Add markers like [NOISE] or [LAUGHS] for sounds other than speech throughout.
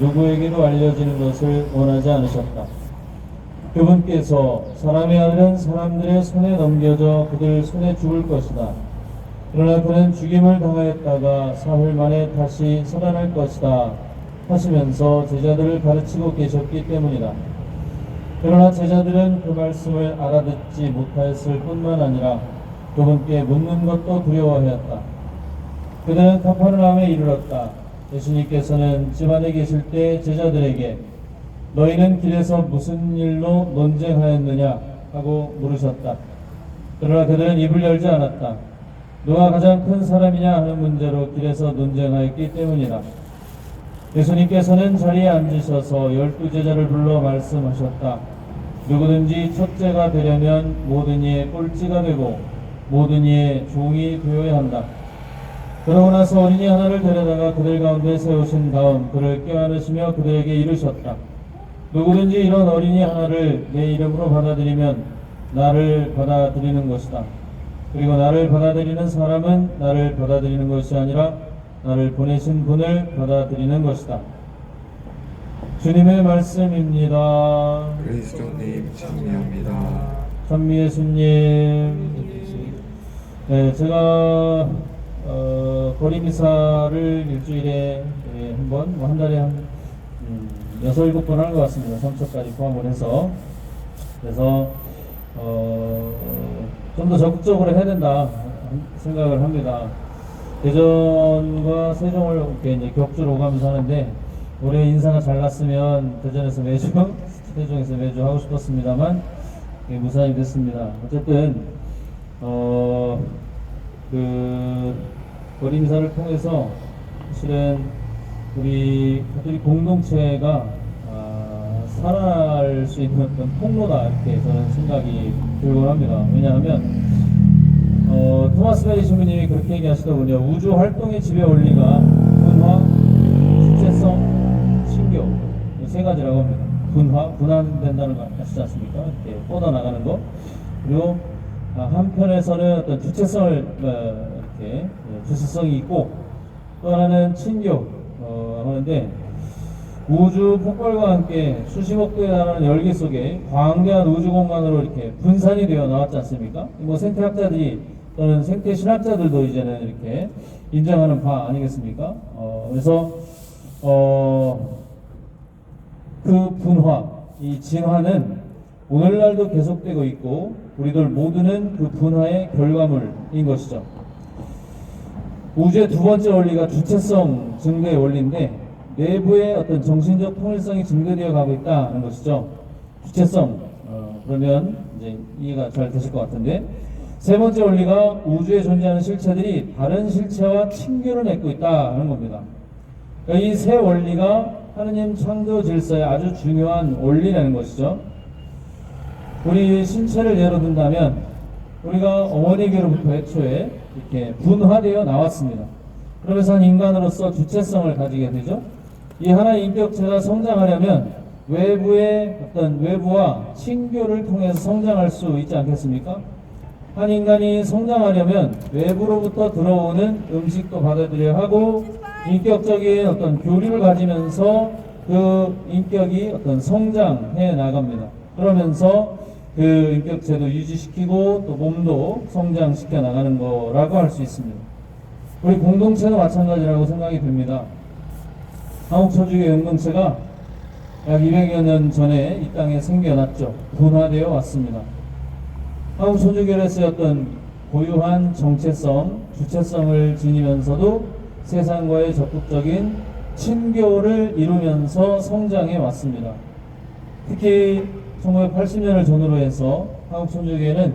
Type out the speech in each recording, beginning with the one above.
누구에게도 알려지는 것을 원하지 않으셨다. 그분께서 사람의 아들은 사람들의 손에 넘겨져 그들 손에 죽을 것이다. 그러나 그는 죽임을 당하였다가 사흘 만에 다시 살아날 것이다. 하시면서 제자들을 가르치고 계셨기 때문이다. 그러나 제자들은 그 말씀을 알아듣지 못하였을 뿐만 아니라 그분께 묻는 것도 두려워하였다. 그들은 카파르나움에 이르렀다. 예수님께서는 집안에 계실 때 제자들에게 너희는 길에서 무슨 일로 논쟁하였느냐 하고 물으셨다. 그러나 그들은 입을 열지 않았다. 누가 가장 큰 사람이냐 하는 문제로 길에서 논쟁하였기 때문이다. 예수님께서는 자리에 앉으셔서 열두 제자를 불러 말씀하셨다. 누구든지 첫째가 되려면 모든 이의 꼴찌가 되고 모든 이의 종이 되어야 한다. 그러고 나서 어린이 하나를 데려다가 그들 가운데 세우신 다음 그를 껴안으시며 그들에게 이르셨다. 누구든지 이런 어린이 하나를 내 이름으로 받아들이면 나를 받아들이는 것이다. 그리고 나를 받아들이는 사람은 나를 받아들이는 것이 아니라 나를 보내신 분을 받아들이는 것이다. 주님의 말씀입니다. 그리스도님 찬미합니다. 찬미 예수님. 네, 제가 어, 거리 미사를 일주일에 예, 한 번, 뭐 한 달에 한 음, 여섯 일곱 번 하는 것 같습니다. 삼초까지 포함을 해서 그래서 어, 좀 더 적극적으로 해야 된다 생각을 합니다. 대전과 세종을 이렇게 이제 격주로 오가면서 하는데 올해 인사가 잘 났으면 대전에서 매주 [LAUGHS] 세종에서 매주 하고 싶었습니다만 예, 무산이 됐습니다. 어쨌든 어, 그 거리미사를 통해서 사실은 우리 가톨릭 공동체가 아, 살아날 수 있는 어떤 통로다 이렇게 저는 생각이 들곤 합니다. 왜냐하면 어, 토마스 베리 신부님이 그렇게 얘기하시더군요. 우주 활동의 지배 원리가 분화, 주체성, 신교 이세 가지라고 합니다. 분화, 분화된다는 거 아시지 않습니까? 이렇게 뻗어나가는 거. 그리고 아, 한편에서는 어떤 주체성을 어, 이렇게 예, 주체성이 있고 또 하나는 친교 어, 하는데 우주 폭발과 함께 수십억 도에 달하는 열기 속에 광대한 우주 공간으로 이렇게 분산이 되어 나왔지 않습니까? 뭐 생태학자들이 또는 생태 신학자들도 이제는 이렇게 인정하는 바 아니겠습니까? 어, 그래서 어, 그 분화, 이 진화는 오늘날도 계속되고 있고 우리들 모두는 그 분화의 결과물인 것이죠. 우주의 두 번째 원리가 주체성 증대의 원리인데 내부의 어떤 정신적 통일성이 증대되어 가고 있다는 것이죠. 주체성 어, 그러면 이제 이해가 잘 되실 것 같은데 세 번째 원리가 우주에 존재하는 실체들이 다른 실체와 친교를 맺고 있다는 겁니다. 이세 원리가 하느님 창조 질서의 아주 중요한 원리라는 것이죠. 우리 신체를 예로 든다면 우리가 어머니께로부터 애초에 이렇게 분화되어 나왔습니다. 그러면서 한 인간으로서 주체성을 가지게 되죠. 이 하나의 인격체가 성장하려면 외부의 어떤 외부와 친교를 통해서 성장할 수 있지 않겠습니까? 한 인간이 성장하려면 외부로부터 들어오는 음식도 받아들여야 하고 인격적인 어떤 교류를 가지면서 그 인격이 어떤 성장해 나갑니다. 그러면서 그 인격체도 유지시키고 또 몸도 성장시켜 나가는 거라고 할 수 있습니다. 우리 공동체도 마찬가지라고 생각이 듭니다. 한국초주의 공동체가 약 200여 년 전에 이 땅에 생겨났죠. 분화되어 왔습니다. 한국초주교에 쓰였던 고유한 정체성, 주체성을 지니면서도 세상과의 적극적인 친교를 이루면서 성장해 왔습니다. 특히 1980년을 전후로 해서 한국 천주교회는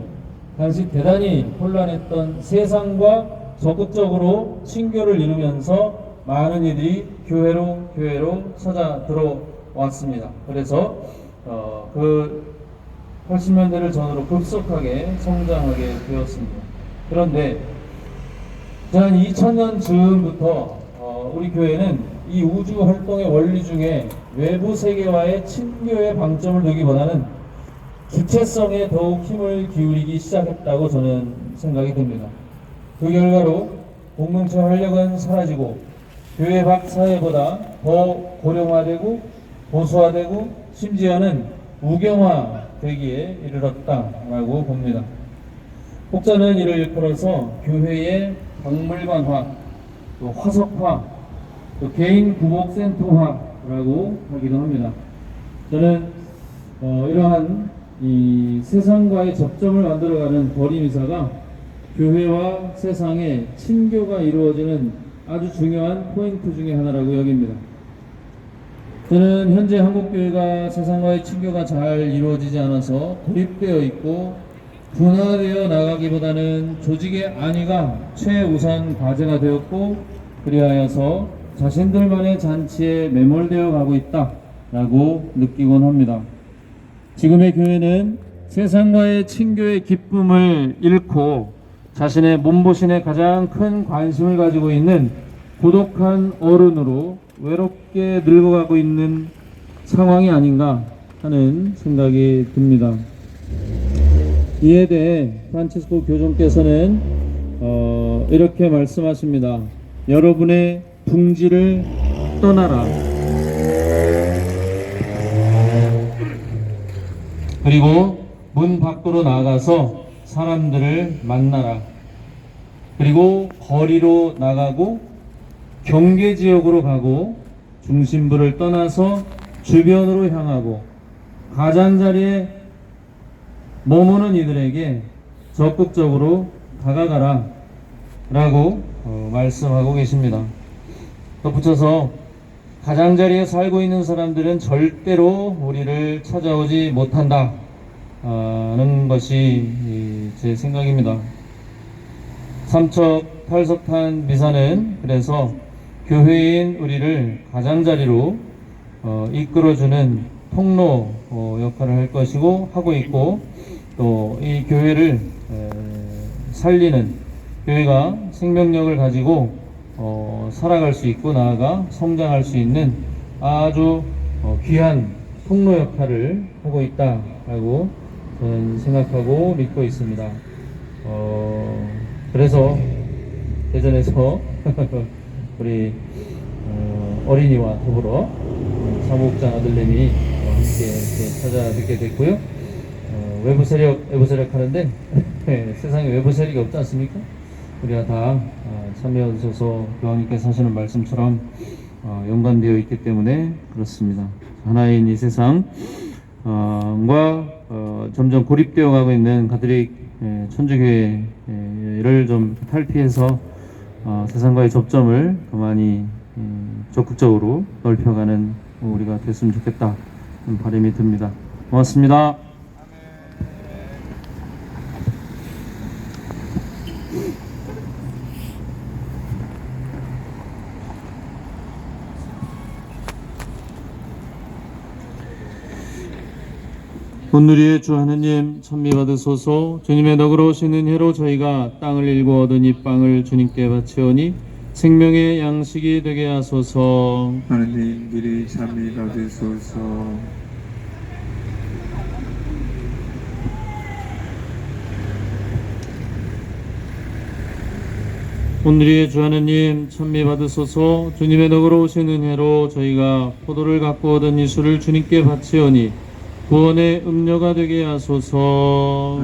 당시 대단히 혼란했던 세상과 적극적으로 친교를 이루면서 많은 이들이 교회로 교회로 찾아 들어왔습니다. 그래서 어, 그 80년대를 전후로 급속하게 성장하게 되었습니다. 그런데 한 2000년 즈음부터 어, 우리 교회는 이 우주 활동의 원리 중에 외부 세계와의 친교의 방점을 두기 보다는 주체성에 더욱 힘을 기울이기 시작했다고 저는 생각이 듭니다. 그 결과로 공동체 활력은 사라지고 교회 밖 사회보다 더 고령화되고 보수화되고 심지어는 우경화되기에 이르렀다라고 봅니다. 혹자는 이를 일컬어서 교회의 박물관화, 또 화석화, 또 개인 구목센터화라고 하기도 합니다. 저는 어, 이러한 이 세상과의 접점을 만들어가는 버림 이사가 교회와 세상의 친교가 이루어지는 아주 중요한 포인트 중의 하나라고 여깁니다. 저는 현재 한국교회가 세상과의 친교가 잘 이루어지지 않아서 고립되어 있고 분화되어 나가기보다는 조직의 안위가 최우선 과제가 되었고 그리하여서 자신들만의 잔치에 매몰되어 가고 있다 라고 느끼곤 합니다. 지금의 교회는 세상과의 친교의 기쁨을 잃고 자신의 몸보신에 가장 큰 관심을 가지고 있는 고독한 어른으로 외롭게 늙어가고 있는 상황이 아닌가 하는 생각이 듭니다. 이에 대해 프란치스코 교종께서는 어, 이렇게 말씀하십니다. 여러분의 둥지를 떠나라. 그리고 문 밖으로 나가서 사람들을 만나라. 그리고 거리로 나가고 경계 지역으로 가고 중심부를 떠나서 주변으로 향하고 가장자리에 머무는 이들에게 적극적으로 다가가라 라고 어, 말씀하고 계십니다. 덧붙여서 가장자리에 살고 있는 사람들은 절대로 우리를 찾아오지 못한다 는 것이 이, 제 생각입니다. 삼척 팔석탄 미사는 그래서 교회인 우리를 가장자리로 어, 이끌어주는 통로 어, 역할을 할 것이고 하고 있고 또 이 교회를 에, 살리는 교회가 생명력을 가지고 어, 살아갈 수 있고 나아가 성장할 수 있는 아주 어, 귀한 통로 역할을 하고 있다라고 저는 생각하고 믿고 있습니다. 어, 그래서 대전에서 [LAUGHS] 우리 어, 어린이와 더불어 어, 사무국장 아들내미 어, 함께 찾아뵙게 됐고요. 어, 외부 세력, 외부 세력 하는데 [LAUGHS] 세상에 외부 세력이 없지 않습니까? 우리가 다 어, 참여해 주셔서 교황님께서 하시는 말씀처럼 어, 연관되어 있기 때문에 그렇습니다. 하나인 이 세상과 어, 점점 고립되어 가고 있는 가톨릭 예, 천주교회를 좀 탈피해서 어, 세상과의 접점을 그만이 음, 적극적으로 넓혀가는 우리가 됐으면 좋겠다 는 바람이 듭니다. 고맙습니다. 온누리의 주 하느님 찬미 받으소서. 주님의 너그러우시는 해로 저희가 땅을 일구 얻은 이 빵을 주님께 바치오니 생명의 양식이 되게 하소서. 하느님 미리 참미 받으소서. 온누리의 주 하느님 찬미 받으소서. 주님의 너그러우신 은혜로 저희가 포도를 갖고 얻은 이 술을 주님께 바치오니 구원의 음료가 되게 하소서.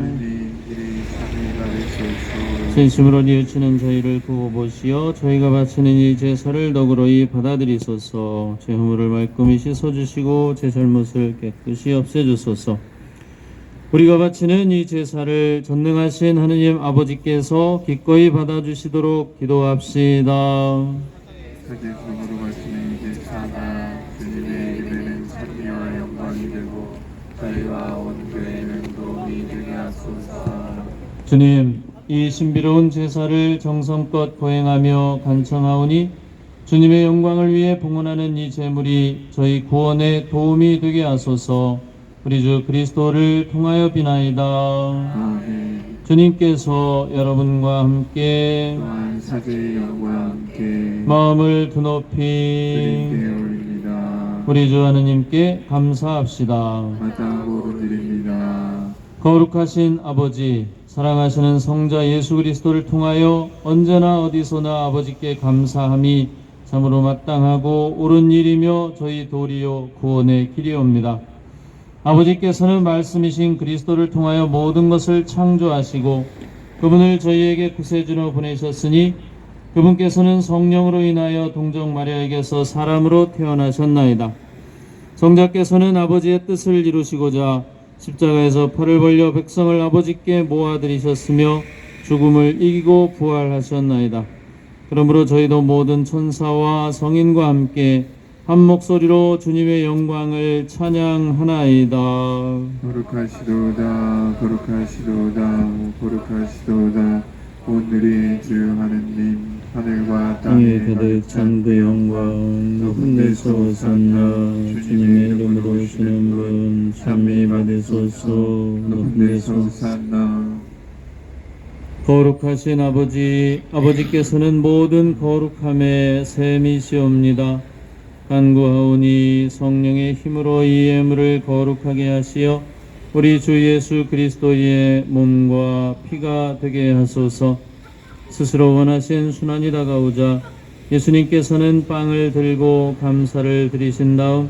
진심으로 뉘우치는 저희를 구호보시어 저희가 바치는 이 제사를 너그러이 받아들이소서. 제 허물을 말끔히 씻어주시고 제 잘못을 깨끗이 없애주소서. 우리가 바치는 이 제사를 전능하신 하느님 아버지께서 기꺼이 받아주시도록 기도합시다 주님, 이 신비로운 제사를 정성껏 거행하며 간청하오니 주님의 영광을 위해 봉헌하는 이 제물이 저희 구원에 도움이 되게 하소서. 우리 주 그리스도를 통하여 비나이다. 아멘 주님께서 여러분과 함께 영과 함께 마음을 드높이 올립니다 우리 주 하느님께 감사합시다. 마땅으로 드립니다 거룩하신 아버지, 사랑하시는 성자 예수 그리스도를 통하여 언제나 어디서나 아버지께 감사함이 참으로 마땅하고 옳은 일이며 저희 도리요 구원의 길이옵니다. 아버지께서는 말씀이신 그리스도를 통하여 모든 것을 창조하시고 그분을 저희에게 구세주로 보내셨으니 그분께서는 성령으로 인하여 동정 마리아에게서 사람으로 태어나셨나이다. 성자께서는 아버지의 뜻을 이루시고자 십자가에서 팔을 벌려 백성을 아버지께 모아들이셨으며 죽음을 이기고 부활하셨나이다. 그러므로 저희도 모든 천사와 성인과 함께 한 목소리로 주님의 영광을 찬양하나이다. 거룩하시도다 거룩하시도다 거룩하시도다 오늘의 주 하느님 하늘과 땅에 가득 찬 그 영광 높은 데서 오산나 주님의 받으소서 높은 데서 오산나 거룩하신 아버지, 아버지께서는 모든 거룩함의 셈이시옵니다. 간구하오니 성령의 힘으로 이 예물을 거룩하게 하시어 우리 주 예수 그리스도의 몸과 피가 되게 하소서. 스스로 원하신 순환이 다가오자 예수님께서는 빵을 들고 감사를 드리신 다음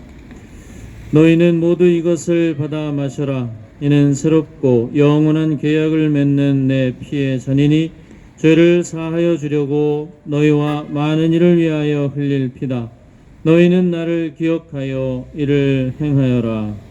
너희는 모두 이것을 받아 마셔라. 이는 새롭고 영원한 계약을 맺는 내 피의 잔이니 죄를 사하여 주려고 너희와 많은 이를 위하여 흘릴 피다. 너희는 나를 기억하여 이를 행하여라.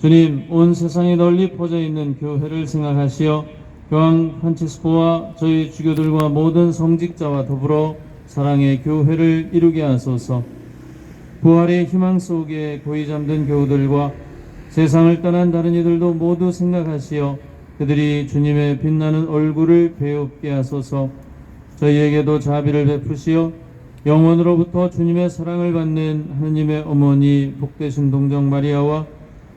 주님, 온 세상에 널리 퍼져 있는 교회를 생각하시어 교황 프란치스코와 저희 주교들과 모든 성직자와 더불어 사랑의 교회를 이루게 하소서. 부활의 희망 속에 고이 잠든 교우들과 세상을 떠난 다른 이들도 모두 생각하시어 그들이 주님의 빛나는 얼굴을 배웁게 하소서. 저희에게도 자비를 베푸시어 영원으로부터 주님의 사랑을 받는 하느님의 어머니 복되신 동정 마리아와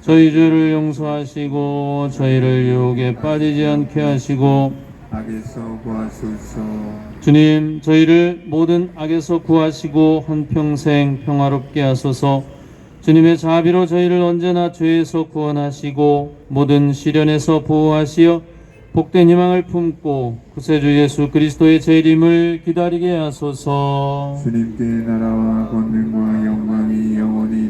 저희 죄를 용서하시고 저희를 유혹에 빠지지 않게 하시고 악에서 구하소서. 주님 저희를 모든 악에서 구하시고 한평생 평화롭게 하소서. 주님의 자비로 저희를 언제나 죄에서 구원하시고 모든 시련에서 보호하시어 복된 희망을 품고 구세주 예수 그리스도의 재림을 기다리게 하소서. 주님께 나라와 권능과 영광이 영원히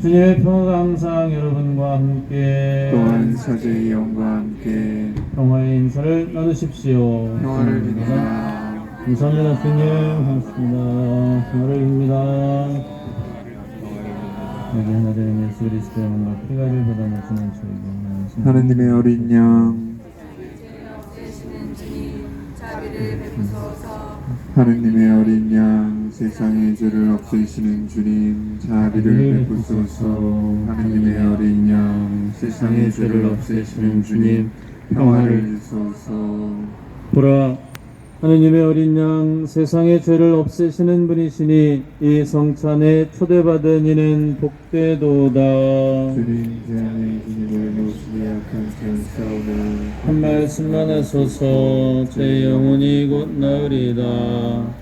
주님의 평화가 항상 여러분과 함께 또한 사제의 영과 함께 평화의 인사를 나누십시오. 평화를 비내라. 감사합니다, 주님. 고맙습니다. 평화를 빕니다. 여기 하나 되는 예수 그리스도의 몸과 피가를 받아내시는 저희가 하느님의 어린 양 하느님의 어린 양 세상의 죄를 없애시는 주님 자비를 베푸소서. 하느님의 어린 양 세상의 죄를 없애시는 주님 평화를 주소서. 보라 하느님의 어린 양 세상의 죄를 없애시는 분이시니 이 성찬에 초대받은 이는 복되도다. 주님 제 안에 주님을 모시기 약한 천사오는 한 말씀만 하소서. 제 영혼이 곧 나으리다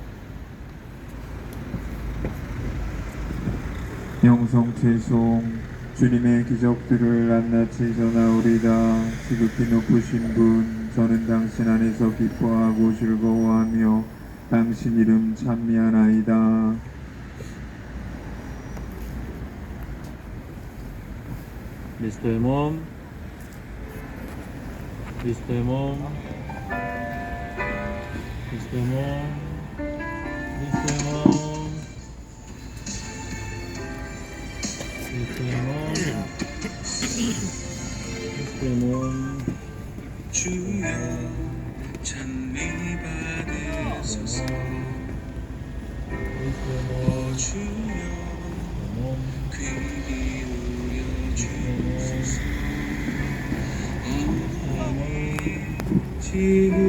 영성 최송 주님의 기적들을 낱낱이 전하오리다 지극히 높으신 분 저는 당신 안에서 기뻐하고 즐거워하며 당신 이름 찬미하나이다. 그리스도의 몸 그리스도의 몸 그리스도의 몸 주여 찬미 받으소서 오 주여 몸귀 기울여 주소서 어머니 지구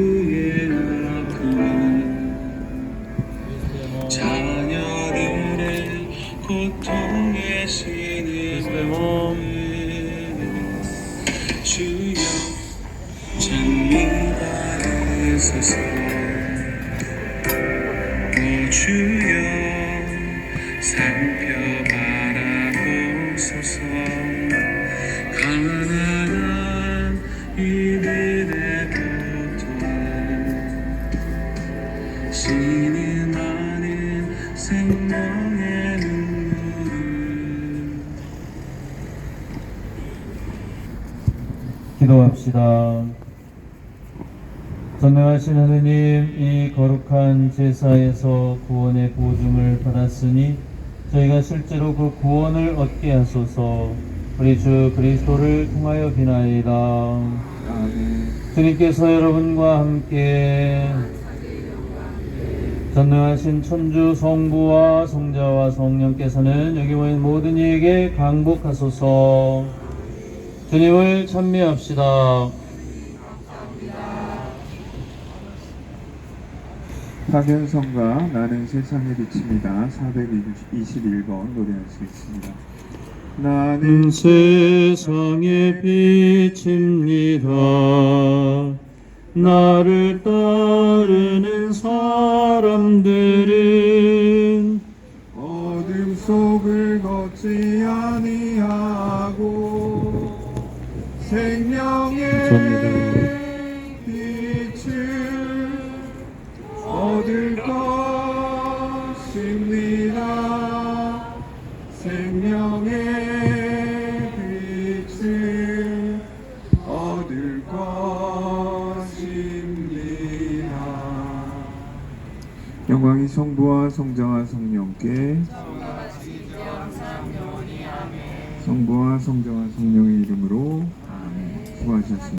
기도합시다. 전능하신 하느님, 이 거룩한 제사에서 구원의 보증을 받았으니 저희가 실제로 그 구원을 얻게 하소서. 우리 주 그리스도를 통하여 비나이다. 주님께서 여러분과 함께 전능하신 천주 성부와 성자와 성령께서는 여기 모인 모든 이에게 강복하소서. 주님을 찬미합시다. 파견성가 나는 세상의 빛입니다 421번 노래하시겠습니다 나는 세상의 빛입니다. 나를 따르는 사람들은 어둠 속을 걷지 아니하고 생명의 빛을 얻을 것입니다. 생명의 빛을 얻을 것입니다. 영광이 성부와 성자와 성령께 성부와 성자와 성령의 이름으로 수고하셨습니다.